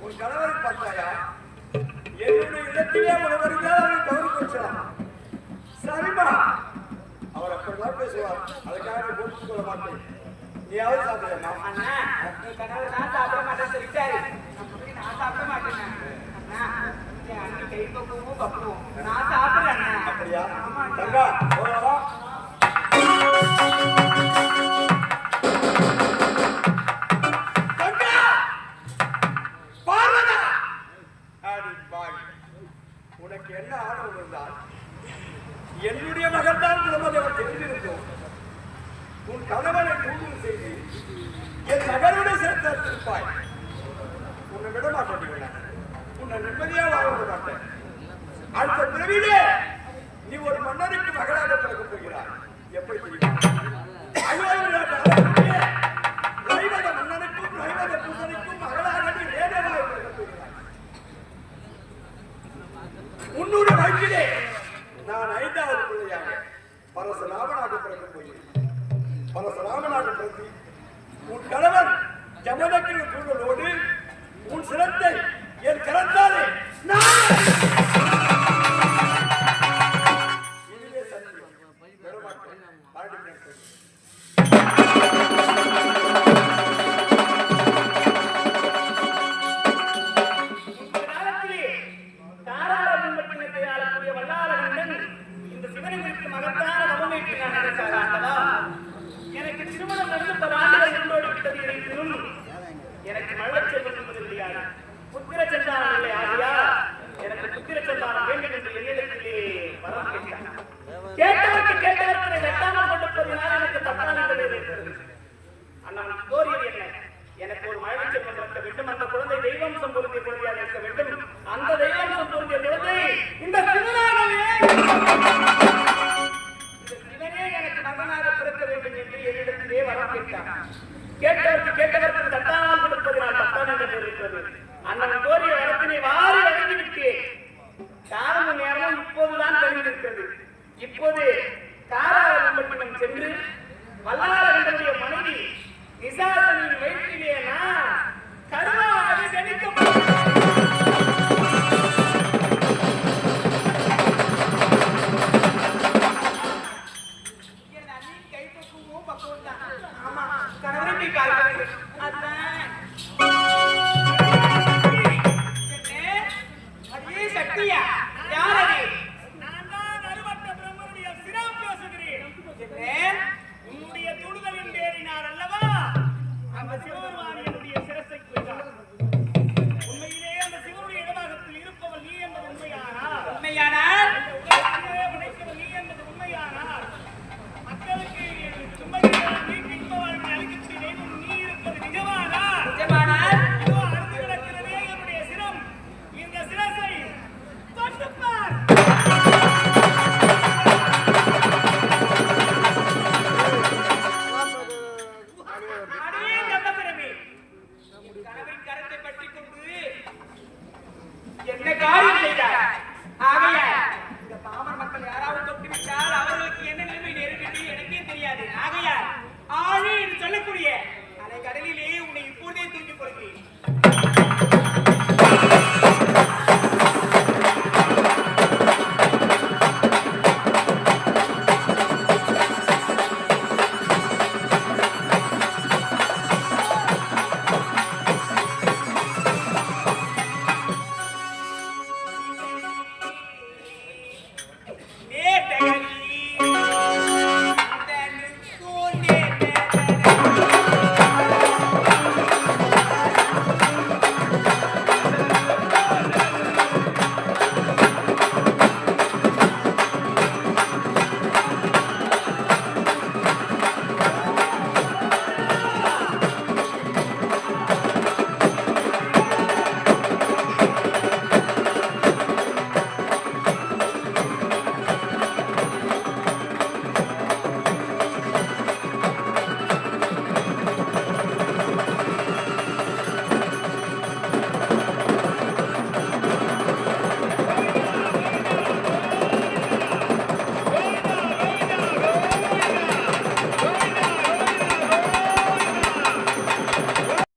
உன் கணவரை பார்த்தாயா என்னுடைய இடத்திலே ஒரு அவரை கவனித்து வச்சான் சரிம்மா அவர் அப்படிதான் பேசுவார் அதுக்காக நான் சாப்பிட கொள்ள மாட்டேன் நீயாவது சாப்பிடலாமா நான் சாப்பிட மாட்டேன்னு சொல்லிட்டாரு நான் சாப்பிட மாட்டேன் அண்ணா உனக்கு என்ன ஆர்வம் இருந்தால் என்னுடைய மகன் தான் பிரம்மதேவன் தெரிந்திருந்தோம் உன் கணவனை கூடுதல் செய்து என் மகனுடன் உன்னுடைய நான் ஐந்தாவது பிள்ளையாக பரசுராமனாக பிறக்கப் போகிறேன். பரசுராமனாக பிறந்து உன் கணவன் ஜமதக்கிற சூழலோடு உன் சிரத்தை என் கரத்தாலே நான் வேண்டும் அந்த குழந்தை தெய்வம் சம்பொருந்திய குழந்தையாக இருக்க வேண்டும். அந்த தெய்வம் சம்பொருந்திய குழந்தை இந்த சிவனாகவே இந்த சிவனே எனக்கு மகனாக பிறக்க வேண்டும் என்று என்னிடத்திலே வரம் கேட்டான். கேட்டவருக்கு கேட்டவருக்கு கொடுப்பது நான் தட்டான் என்று இருக்கிறது அண்ணன் கோரிய வரத்தினை வாரி